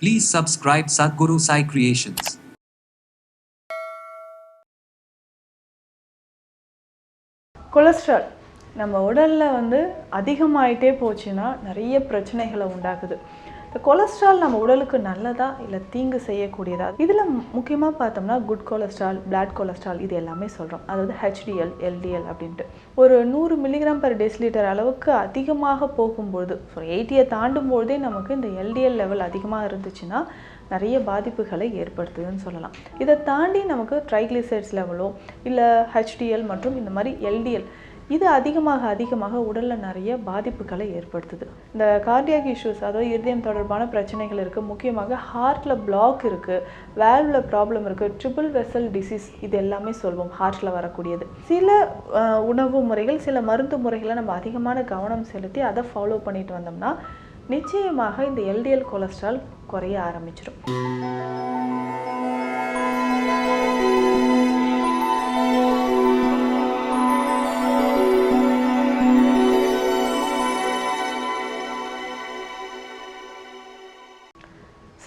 Please subscribe Sadhguru Sai Creations. Cholesterol நம்ம உடலில் வந்து அதிகமாயிட்டே போச்சுன்னா நிறைய பிரச்சனைகளை உண்டாக்குது இந்த கொலஸ்ட்ரால் நம்ம உடலுக்கு நல்லதா இல்லை தீங்கு செய்யக்கூடியதா? இதில் முக்கியமாக பார்த்தோம்னா குட் கொலஸ்ட்ரால் பிளாட் கொலஸ்ட்ரால் இது எல்லாமே சொல்கிறோம் அதாவது ஹெச்டிஎல் எல்டிஎல் அப்படின்ட்டு. ஒரு நூறு மில்லிகிராம் பர் டெசிலிட்டர் அளவுக்கு அதிகமாக போகும்போது ஸோ எயிட்டியை தாண்டும் நமக்கு இந்த எல்டிஎல் லெவல் அதிகமாக இருந்துச்சுன்னா நிறைய பாதிப்புகளை ஏற்படுத்துதுன்னு சொல்லலாம். இதை தாண்டி நமக்கு ட்ரைக்ளிசைட்ஸ் லெவலோ இல்லை ஹெச்டிஎல் மற்றும் இந்த மாதிரி எல்டிஎல் இது அதிகமாக அதிகமாக உடலில் நிறைய பாதிப்புகளை ஏற்படுத்துது. இந்த கார்டியாக் இஷ்யூஸ் அதாவது இருதயம் தொடர்பான பிரச்சனைகள் இருக்குது முக்கியமாக ஹார்ட்டில் பிளாக் இருக்குது வேல்வில் ப்ராப்ளம் இருக்குது ட்ரிபிள் வெசல் டிசீஸ் இது எல்லாமே சொல்வோம் ஹார்ட்டில் வரக்கூடியது. சில உணவு முறைகள் சில மருந்து முறைகளை நம்ம அதிகமான கவனம் செலுத்தி அதை ஃபாலோ பண்ணிட்டு வந்தோம்னா நிச்சயமாக இந்த எல்டிஎல் கொலஸ்ட்ரால் குறைய ஆரம்பிச்சிடும்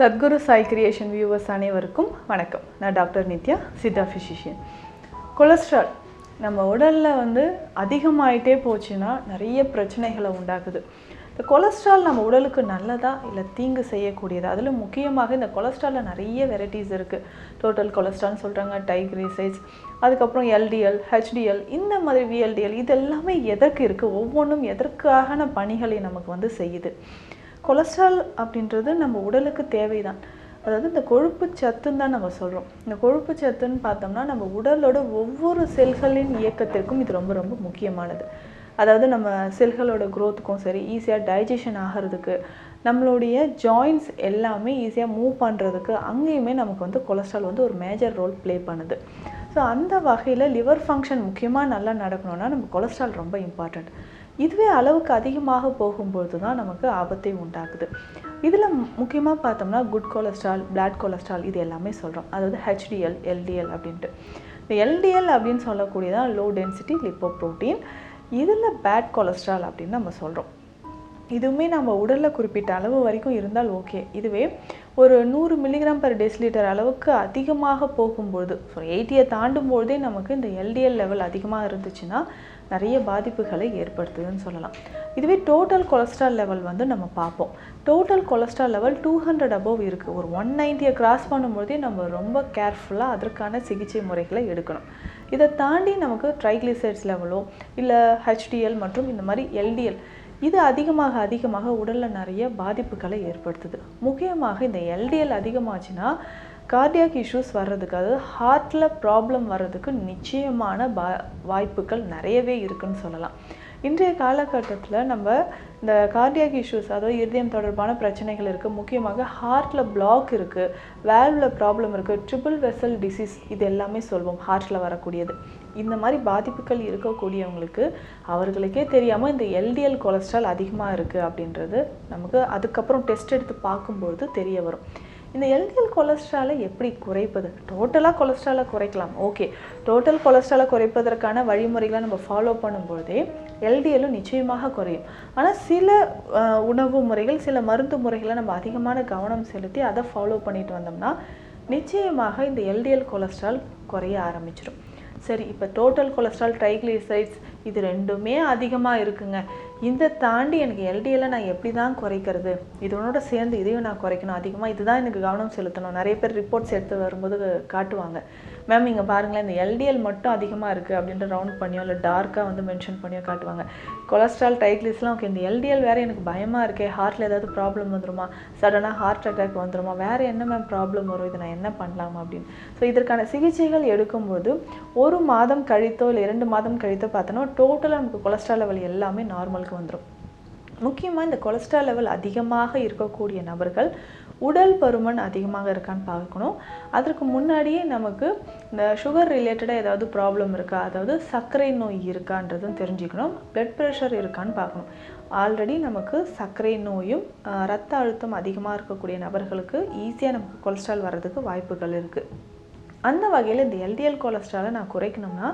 சத்குரு சாய் கிரியேஷன் வியூவர்ஸ் அனைவருக்கும் வணக்கம். நான் doctor Nithya Siddha physician cholesterol நம்ம உடலில் வந்து அதிகமாயிட்டே போச்சுன்னா நிறைய பிரச்சனைகளை உண்டாக்குது. இந்த கொலஸ்ட்ரால் நம்ம உடலுக்கு நல்லதா இல்லை தீங்கு செய்யக்கூடியதா? அதில் முக்கியமாக இந்த கொலஸ்ட்ராலில் நிறைய வெரைட்டிஸ் இருக்குது டோட்டல் கொலஸ்ட்ரால்னு சொல்கிறாங்க டைக்ரிசைட்ஸ் அதுக்கப்புறம் எல்டிஎல் ஹெச்டிஎல் இந்த மாதிரி விஎல்டிஎல் இது எல்லாமே எதற்கு இருக்குது ஒவ்வொன்றும் எதற்கான பணிகளை நமக்கு வந்து செய்யுது. கொலஸ்ட்ரால் அப்படின்றது நம்ம உடலுக்கு தேவைதான். அதாவது இந்த கொழுப்பு சத்துன்னு தான் நம்ம சொல்கிறோம் இந்த கொழுப்பு சத்துன்னு பார்த்தோம்னா நம்ம உடலோட ஒவ்வொரு செல்களின் இயக்கத்திற்கும் இது ரொம்ப ரொம்ப முக்கியமானது. அதாவது நம்ம செல்களோட க்ரோத்துக்கும் சரி ஈஸியாக டைஜஷன் ஆகிறதுக்கு நம்மளுடைய ஜாயின்ஸ் எல்லாமே ஈஸியாக மூவ் பண்ணுறதுக்கு அங்கேயுமே நமக்கு வந்து கொலஸ்ட்ரால் வந்து ஒரு மேஜர் ரோல் ப்ளே பண்ணுது. ஸோ அந்த வகையில் லிவர் ஃபங்க்ஷன் முக்கியமாக நல்லா நடக்கணும்னா நம்ம கொலஸ்ட்ரால் ரொம்ப இம்பார்ட்டண்ட் இதுவே அளவுக்கு அதிகமாக போகும்பொழுது தான் நமக்கு ஆபத்தை உண்டாக்குது. இதில் முக்கியமாக பார்த்தோம்னா குட் கொலஸ்ட்ரால் பிளாட் கொலஸ்ட்ரால் இது எல்லாமே சொல்கிறோம் அதாவது ஹெச்டிஎல் எல்டிஎல் அப்படின்ட்டு. இந்த எல்டிஎல் அப்படின்னு சொல்லக்கூடியதான் லோ டென்சிட்டி லிப்போப்ரோட்டீன் இதில் பேட் கொலஸ்ட்ரால் அப்படின்னு நம்ம சொல்கிறோம் இதுவுமே நம்ம உடலில் குறிப்பிட்ட அளவு வரைக்கும் இருந்தால் ஓகே இதுவே ஒரு நூறு மில்லிகிராம் பர் டெசிலிட்டர் அளவுக்கு அதிகமாக போகும்பொழுது ஸோ எயிட்டியை தாண்டும் பொழுதே நமக்கு இந்த எல்டிஎல் லெவல் அதிகமாக இருந்துச்சுன்னா நிறைய பாதிப்புகளை ஏற்படுத்துதுன்னு சொல்லலாம். இதுவே டோட்டல் கொலஸ்ட்ரால் லெவல் வந்து நம்ம பார்ப்போம். Total cholesterol level two hundred above இருக்குது ஒரு ஒன் நைன்ட்டியை கிராஸ் பண்ணும்போதே நம்ம ரொம்ப கேர்ஃபுல்லாக அதற்கான சிகிச்சை முறைகளை எடுக்கணும். இதை தாண்டி நமக்கு ட்ரைக்ளிசைட்ஸ் லெவலோ இல்லை ஹெச்டிஎல் மற்றும் இந்த மாதிரி எல்டிஎல் இது அதிகமாக அதிகமாக உடலில் நிறைய பாதிப்புகளை ஏற்படுத்துது. முக்கியமாக இந்த எல்டிஎல் அதிகமாச்சுன்னா கார்டியாக் இஷ்யூஸ் வர்றதுக்கு அதாவது ஹார்ட்டில் ப்ராப்ளம் வர்றதுக்கு நிச்சயமான பா வாய்ப்புகள் நிறையவே இருக்குன்னு சொல்லலாம். இன்றைய காலகட்டத்தில் நம்ம இந்த கார்டியாக் இஷ்யூஸ் அதாவது இருதயம் தொடர்பான பிரச்சனைகள் இருக்குது முக்கியமாக ஹார்ட்டில் பிளாக் இருக்குது வேல்வில் ப்ராப்ளம் இருக்குது ட்ரிபிள் வெசல் டிசீஸ் இது எல்லாமே சொல்வோம் ஹார்ட்டில் வரக்கூடியது. இந்த மாதிரி பாதிப்புகள் இருக்கக்கூடியவங்களுக்கு அவர்களுக்கே தெரியாமல் இந்த எல்டிஎல் கொலஸ்ட்ரால் அதிகமாக இருக்குது அப்படின்றது நமக்கு அதுக்கப்புறம் டெஸ்ட் எடுத்து பார்க்கும்பொழுது தெரிய வரும். இந்த எல்டிஎல் கொலஸ்ட்ராலை எப்படி குறைப்பது? டோட்டலாக கொலஸ்ட்ராலை குறைக்கலாம். ஓகே. டோட்டல் கொலஸ்ட்ராலை குறைப்பதற்கான வழிமுறைகளை நம்ம ஃபாலோ பண்ணும்பொழுதே எல்டிஎல்லும் நிச்சயமாக குறையும். ஆனால் சில உணவு முறைகள் சில மருந்து முறைகளை நம்ம அதிகமான கவனம் செலுத்தி அதை ஃபாலோ பண்ணிட்டு வந்தோம்னா நிச்சயமாக இந்த எல்டிஎல் கொலஸ்ட்ரால் குறைய ஆரம்பிச்சிடும் சரி இப்போ டோட்டல் கொலஸ்ட்ரால் ட்ரைக்ளிசைட்ஸ் இது ரெண்டுமே அதிகமாக இருக்குங்க. இதை தாண்டி எனக்கு எல்டிஎல்ல நான் எப்படி தான் குறைக்கிறது? இதனோட சேர்ந்து இதையும் நான் குறைக்கணும். அதிகமாக இதுதான் எனக்கு கவனம் செலுத்தணும். நிறைய பேர் ரிப்போர்ட்ஸ் எடுத்து வரும்போது காட்டுவாங்க. மேம் இங்கே பாருங்களேன் இந்த எல்டிஎல் மட்டும் அதிகமாக இருக்குது அப்படின்ற ரவுண்ட் பண்ணியோ இல்லை டார்க்காக வந்து மென்ஷன் பண்ணியோ காட்டுவாங்க. கொலஸ்ட்ரால் டைக்லிஸ்லாம் ஓகே இந்த எல்டிஎல் வேறு எனக்கு பயமாக இருக்கே. ஹார்ட்டில் ஏதாவது ப்ராப்ளம் வந்துருமா? சடனாக ஹார்ட் அட்டாக் வந்துருமா? வேறு என்ன மேம் ப்ராப்ளம் வரும்? இதை நான் என்ன பண்ணலாம் அப்படின்னு. ஸோ இதற்கான சிகிச்சைகள் எடுக்கும்போது ஒரு மாதம் கழித்தோ இல்லை இரண்டு மாதம் கழித்தோ பார்த்தோன்னா டோட்டலாக நமக்கு கொலஸ்ட்ரால் லெவல் எல்லாமே நார்மலுக்கு வந்துடும் முக்கியமாக இந்த கொலஸ்ட்ரால் லெவல் அதிகமாக இருக்கக்கூடிய நபர்கள் உடல் பருமன் அதிகமாக இருக்கான்னு பார்க்கணும். அதற்கு முன்னாடியே நமக்கு இந்த சுகர் ரிலேட்டடாக ஏதாவது ப்ராப்ளம் இருக்கா? அதாவது சர்க்கரை நோய் இருக்கான்றதும் தெரிஞ்சுக்கணும். பிளட் ப்ரெஷர் இருக்கான்னு பார்க்கணும். ஆல்ரெடி நமக்கு சர்க்கரை நோயும் ரத்த அழுத்தம் அதிகமாக இருக்கக்கூடிய நபர்களுக்கு ஈஸியாக நமக்கு கொலஸ்ட்ரால் வர்றதுக்கு வாய்ப்புகள் இருக்குது அந்த வகையில் இந்த எல்டிஎல் கொலஸ்ட்ராலை நான் குறைக்கணும்னா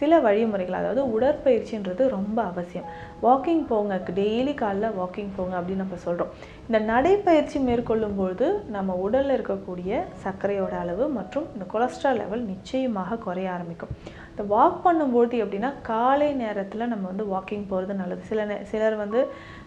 சில வழிமுறைகள் அதாவது உடற்பயிற்சின்றது ரொம்ப அவசியம். வாக்கிங் போங்க டெய்லி காலைல வாக்கிங் போங்க அப்படின்னு நம்ம சொல்கிறோம் இந்த நடைப்பயிற்சி மேற்கொள்ளும் பொழுது நம்ம உடலில் இருக்கக்கூடிய சர்க்கரையோட அளவு மற்றும் இந்த கொலஸ்ட்ரால் லெவல் நிச்சயமாக குறைய ஆரம்பிக்கும். இந்த வாக் பண்ணும்போது எப்படின்னா காலை நேரத்தில் நம்ம வந்து வாக்கிங் போகிறது நல்லது. சில நே சிலர் வந்து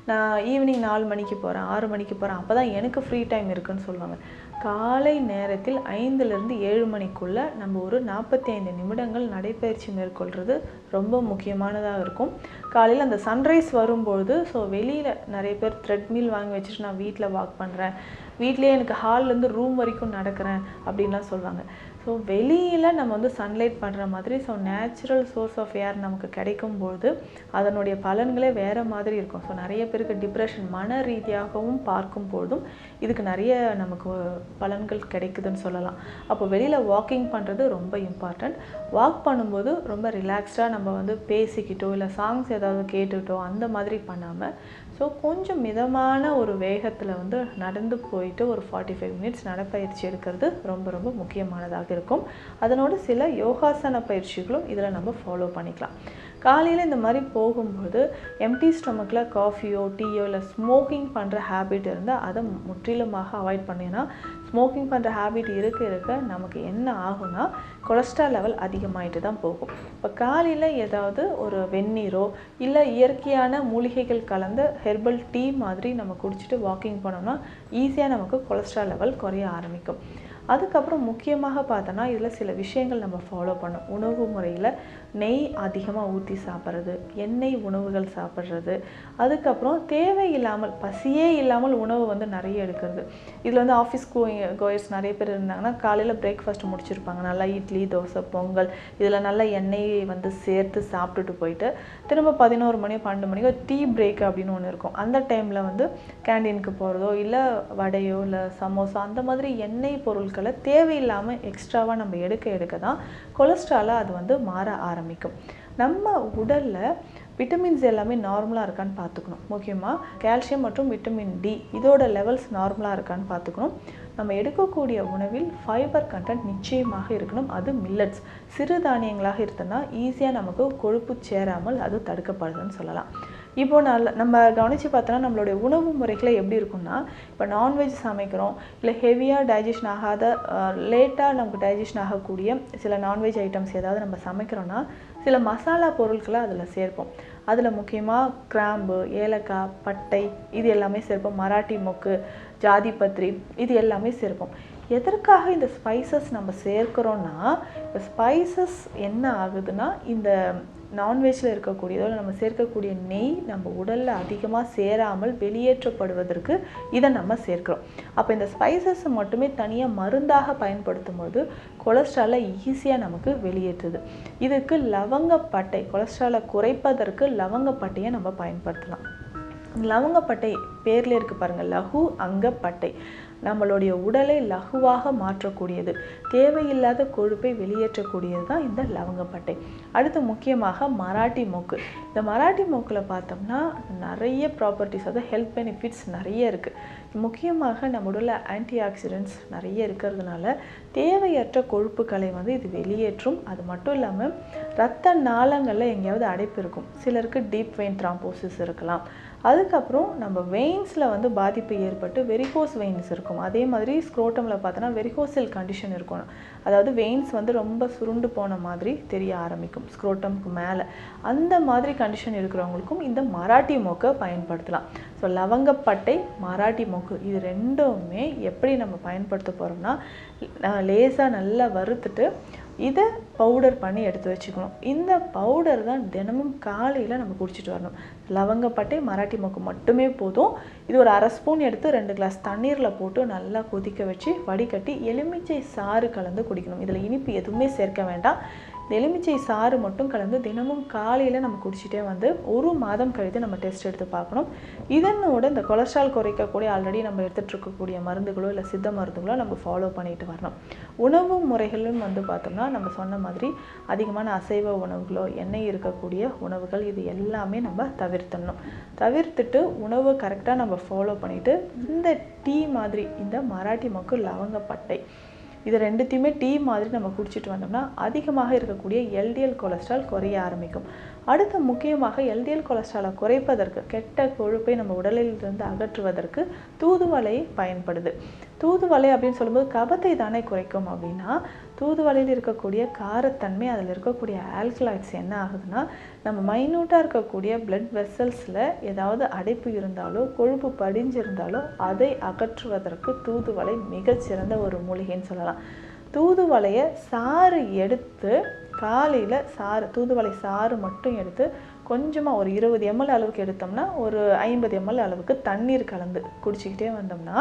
நான் ஈவினிங் நாலு மணிக்கு போகிறேன் ஆறு மணிக்கு போகிறேன் அப்போ தான் எனக்கு ஃப்ரீ டைம் இருக்குன்னு சொல்லுவாங்க. காலை நேரத்தில் ஐந்துலேருந்து ஏழு மணிக்குள்ளே நம்ம ஒரு நாற்பத்தி ஐந்து நிமிடங்கள் நடைப்பயிற்சி மேற்கொள்கிறது ரொம்ப முக்கியமானதாக இருக்கும். காலையில் அந்த சன்ரைஸ் வரும்பொழுது ஸோ வெளியில் நிறைய பேர் த்ரெட்மில் வாங்கி வச்சுட்டு நான் வீட்டில் வாக் பண்ணுறேன் வீட்லேயே எனக்கு ஹால்லேருந்து ரூம் வரைக்கும் நடக்கிறேன் அப்படின்லாம் சொல்லுவாங்க. ஸோ வெளியில் நம்ம வந்து சன்லைட் பண்ணுற மாதிரி so natural source of air நமக்கு கிடைக்கும்போது அதனுடைய பலன்களே வேறு மாதிரி இருக்கும். ஸோ நிறைய பேருக்கு டிப்ரெஷன் மன ரீதியாகவும் பார்க்கும் பொழுதும் இதுக்கு நிறைய நமக்கு பலன்கள் கிடைக்குதுன்னு சொல்லலாம். அப்போ வெளியில் வாக்கிங் பண்ணுறது ரொம்ப இம்பார்ட்டண்ட் வாக் பண்ணும்போது ரொம்ப ரிலாக்ஸ்டாக நம்ம வந்து பேசிக்கிட்டோ இல்லை சாங்ஸ் ஏதாவது கேட்டுக்கிட்டோ அந்த மாதிரி பண்ணாமல் ஸோ கொஞ்சம் மிதமான ஒரு வேகத்தில் வந்து நடந்து போயிட்டு ஒரு ஃபார்ட்டி ஃபைவ் மினிட்ஸ் நடப்பயிற்சி எடுக்கிறது ரொம்ப ரொம்ப முக்கியமானதாக இருக்கும். அதனோட சில யோகாசன பயிற்சிகளும் இதில் நம்ம ஃபாலோ பண்ணிக்கலாம். காலையில் இந்த மாதிரி போகும்போது எம்டி ஸ்டொமக்கில் காஃபியோ டீயோ இல்லை ஸ்மோக்கிங் பண்ணுற ஹேபிட் இருந்தால் அதை முற்றிலுமாக அவாய்ட் பண்ணினா ஸ்மோக்கிங் பண்ணுற ஹேபிட் இருக்க இருக்க நமக்கு என்ன ஆகும்னா கொலஸ்ட்ரால் லெவல் அதிகமாயிட்டு தான் போகும். இப்போ காலையில் ஏதாவது ஒரு வெந்நீரோ இல்லை இயற்கையான மூலிகைகள் கலந்த ஹெர்பல் டீ மாதிரி நம்ம குடிச்சிட்டு வாக்கிங் போனோம்னா ஈஸியாக நமக்கு கொலஸ்ட்ரால் லெவல் குறைய ஆரம்பிக்கும். அதுக்கப்புறம் முக்கியமாக பார்த்தோன்னா இதில் சில விஷயங்கள் நம்ம ஃபாலோ பண்ணோம் உணவு முறையில் நெய் அதிகமாக ஊற்றி சாப்பிட்றது எண்ணெய் உணவுகள் சாப்பிட்றது. அதுக்கப்புறம் தேவையில்லாமல் பசியே இல்லாமல் உணவு வந்து நிறைய எடுக்கிறது. இதில் வந்து ஆஃபீஸ் கோயிங் கோயர்ஸ் நிறைய பேர் இருந்தாங்கன்னா காலையில் பிரேக்ஃபாஸ்ட் முடிச்சிருப்பாங்க. நல்லா இட்லி தோசை பொங்கல் இதில் நல்லா எண்ணெய் வந்து சேர்த்து சாப்பிட்டுட்டு போயிட்டு திரும்ப பதினோரு மணி பன்னெண்டு மணிக்கோ டீ பிரேக் அப்படின்னு ஒன்று இருக்கும். அந்த டைமில் வந்து கேண்டீனுக்கு போகிறதோ இல்லை வடையோ இல்லை சமோசா அந்த மாதிரி எண்ணெய் பொருட்களை தேவையில்லாமல் எக்ஸ்ட்ராவாக நம்ம எடுக்க எடுக்க தான் கொலஸ்ட்ராலாக அது வந்து மாற ஆரம்பிக்கும். ஆரம்பிக்கும். நம்ம உடலில் விட்டமின்ஸ் எல்லாமே நார்மலாக இருக்கான்னு பார்த்துக்கணும். முக்கியமாக கால்சியம் மற்றும் விட்டமின் டி இதோட லெவல்ஸ் நார்மலாக இருக்கான்னு பார்த்துக்கணும். நம்ம எடுக்கக்கூடிய உணவில் ஃபைபர் கண்டென்ட் நிச்சயமாக இருக்கணும். அது மில்லட்ஸ் சிறுதானியங்களாக இருந்ததுன்னா ஈஸியாக நமக்கு கொழுப்பு சேராமல் அது தடுக்கப்படுதுன்னு சொல்லலாம். இப்போ நல்ல நம்ம கவனித்து பார்த்தோன்னா நம்மளுடைய உணவு முறைகளை எப்படி இருக்கும்னா இப்போ நான்வெஜ் சமைக்கிறோம் இல்லை ஹெவியாக டைஜஷன் ஆகாத லேட்டாக நமக்கு டைஜஷன் ஆகக்கூடிய சில நான்வெஜ் ஐட்டம்ஸ் ஏதாவது நம்ம சமைக்கிறோன்னா சில மசாலா பொருட்களை அதில் சேர்ப்போம். அதில் முக்கியமாக கிராம்பு ஏலக்காய் பட்டை இது எல்லாமே சேர்ப்போம். மராட்டி மொக்கு ஜாதி பத்திரி இது எல்லாமே சேர்ப்போம். எதற்காக இந்த ஸ்பைசஸ் நம்ம சேர்க்குறோன்னா இப்போ ஸ்பைசஸ் என்ன ஆகுதுன்னா இந்த நான்வெஜ்ஜில் இருக்கக்கூடியதோ நம்ம சேர்க்கக்கூடிய நெய் நம்ம உடலில் அதிகமாக சேராமல் வெளியேற்றப்படுவதற்கு இதை நம்ம சேர்க்கிறோம். அப்போ இந்த ஸ்பைசஸை மட்டுமே தனியாக மருந்தாக பயன்படுத்தும் போது கொலஸ்ட்ராலை ஈஸியாக நமக்கு வெளியேற்றுது. இதுக்கு லவங்கப்பட்டை கொலஸ்ட்ராலை குறைப்பதற்கு லவங்கப்பட்டையை நம்ம பயன்படுத்தலாம். லவங்கப்பட்டை பேர்ல இருக்கு பாருங்க லகு அங்கப்பட்டை. நம்மளுடைய உடலை லகுவாக மாற்றக்கூடியது. தேவையில்லாத கொழுப்பை வெளியேற்றக்கூடியது தான் இந்த லவங்கப்பட்டை. அடுத்து முக்கியமாக மராட்டி மூக்கு. இந்த மராட்டி மூக்கில் பார்த்தோம்னா நிறைய ப்ராப்பர்ட்டிஸ் அதாவது ஹெல்த் பெனிஃபிட்ஸ் நிறைய இருக்குது முக்கியமாக நம்ம உடலில் ஆன்டி ஆக்சிடென்ட்ஸ் நிறைய இருக்கிறதுனால தேவையற்ற கொழுப்புகளை வந்து இது வெளியேற்றும். அது மட்டும் இல்லாமல் ரத்த நாளங்களில் எங்கேயாவது அடைப்பு இருக்கும். சிலருக்கு டீப் வெயின் த்ராம்போசிஸ் இருக்கலாம். அதுக்கப்புறம் நம்ம வெயின்ஸில் வந்து பாதிப்பு ஏற்பட்டு வெரிகோஸ் வெயின்ஸ் இருக்கும். அதே மாதிரி ஸ்க்ரோட்டமில் பார்த்தோன்னா வெரிகோசல் கண்டிஷன் இருக்கும். அதாவது வெயின்ஸ் வந்து ரொம்ப சுருண்டு போன மாதிரி தெரிய ஆரம்பிக்கும் ஸ்க்ரோட்டம்க்கு மேலே. அந்த மாதிரி கண்டிஷன் இருக்கிறவங்களுக்கும் இந்த மராட்டி மோக்கை பயன்படுத்தலாம். ஸோ லவங்கப்பட்டை மராட்டி மொக்கு இது ரெண்டுமே எப்படி நம்ம பயன்படுத்த போகிறோம்னா லேசாக நல்லா வறுத்துட்டு இதை பவுடர் பண்ணி எடுத்து வச்சுக்கணும். இந்த பவுடர் தான் தினமும் காலையில் நம்ம குடிச்சிட்டு வரணும். லவங்கப்பட்டை மராட்டி மொக்கு மட்டுமே போதும். இது ஒரு அரை ஸ்பூன் எடுத்து ரெண்டு கிளாஸ் தண்ணீரில் போட்டு நல்லா கொதிக்க வச்சு வடிகட்டி எலுமிச்சை சாறு கலந்து குடிக்கணும். இதில் இனிப்பு எதுவுமே சேர்க்க வேண்டாம். இந்த எலுமிச்சை சாறு மட்டும் கலந்து தினமும் காலையில் நம்ம குடிச்சிட்டே வந்து ஒரு மாதம் கழித்து நம்ம டெஸ்ட் எடுத்து பார்க்கணும். இதனோட இந்த கொலஸ்ட்ரால் குறைக்கக்கூடிய ஆல்ரெடி நம்ம எடுத்துகிட்டு இருக்கக்கூடிய மருந்துகளோ இல்லை சித்த மருந்துகளோ நம்ம ஃபாலோ பண்ணிட்டு வரணும். உணவு முறைகளும் வந்து பார்த்தோம்னா நம்ம சொன்ன மாதிரி அதிகமான அசைவ உணவுகளோ எண்ணெய் இருக்கக்கூடிய உணவுகள் இது எல்லாமே நம்ம தவிர்த்தணும். தவிர்த்துட்டு உணவு கரெக்டாக நம்ம ஃபாலோ பண்ணிவிட்டு இந்த டீ மாதிரி இந்த மராட்டி மக்கள் லவங்கப்பட்டை இது ரெண்டுத்தையுமே டீ மாதிரி நம்ம குடிச்சிட்டு வந்தோம்னா அதிகமாக இருக்கக்கூடிய எல்டிஎல் கொலஸ்ட்ரால் குறைய ஆரம்பிக்கும். அடுத்து முக்கியமாக எல்டிஎல் கொலஸ்ட்ராலை குறைப்பதற்கு கெட்ட கொழுப்பை நம்ம உடலில் இருந்து அகற்றுவதற்கு தூதுவளை பயன்படுது. தூதுவளை அப்படின்னு சொல்லும்போது கபத்தை தானே குறைக்கும் அப்படின்னா தூதுவளையில் இருக்கக்கூடிய காரத்தன்மை அதில் இருக்கக்கூடிய ஆல்கலாய்ட்ஸ் என்ன ஆகுதுன்னா நம்ம மைன்யூட்டாக இருக்கக்கூடிய பிளட் வெசல்ஸில் ஏதாவது அடைப்பு இருந்தாலோ கொழுப்பு படிஞ்சிருந்தாலோ அதை அகற்றுவதற்கு தூதுவளை மிகச்சிறந்த ஒரு மூலிகைன்னு சொல்லலாம். தூதுவளையை சாறு எடுத்து காலையில் சாறு தூதுவளை சாறு மட்டும் எடுத்து கொஞ்சமாக ஒரு இருபது எம்எல் அளவுக்கு எடுத்தோம்னா ஒரு ஐம்பது எம்எல் அளவுக்கு தண்ணீர் கலந்து குடிச்சிக்கிட்டே வந்தோம்னா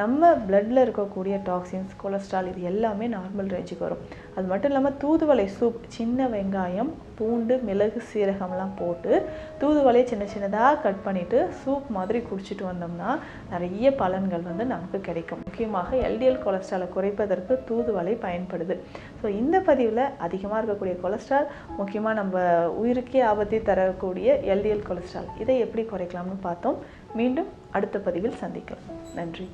நம்ம பிளட்டில் இருக்கக்கூடிய டாக்ஸின்ஸ் கொலஸ்ட்ரால் இது எல்லாமே நார்மல் ரேஞ்சுக்கு வரும். அது மட்டும் இல்லாமல் தூதுவளை சூப் சின்ன வெங்காயம் பூண்டு மிளகு சீரகம்லாம் போட்டு தூதுவளையை சின்ன சின்னதாக கட் பண்ணிவிட்டு சூப் மாதிரி குடிச்சிட்டு வந்தோம்னா நிறைய பலன்கள் வந்து நமக்கு கிடைக்கும். முக்கியமாக எல்டிஎல் கொலஸ்ட்ராலை குறைப்பதற்கு தூதுவளை பயன்படுது. ஸோ இந்த பதிவில் அதிகமாக இருக்கக்கூடிய கொலஸ்ட்ரால் முக்கியமாக நம்ம உயிருக்கே ஆபத்தை தரக்கூடிய எல்டிஎல் கொலஸ்ட்ரால் இதை எப்படி குறைக்கலாம்னு பார்த்தோம். மீண்டும் அடுத்த பதிவில் சந்திக்கலாம். நன்றி.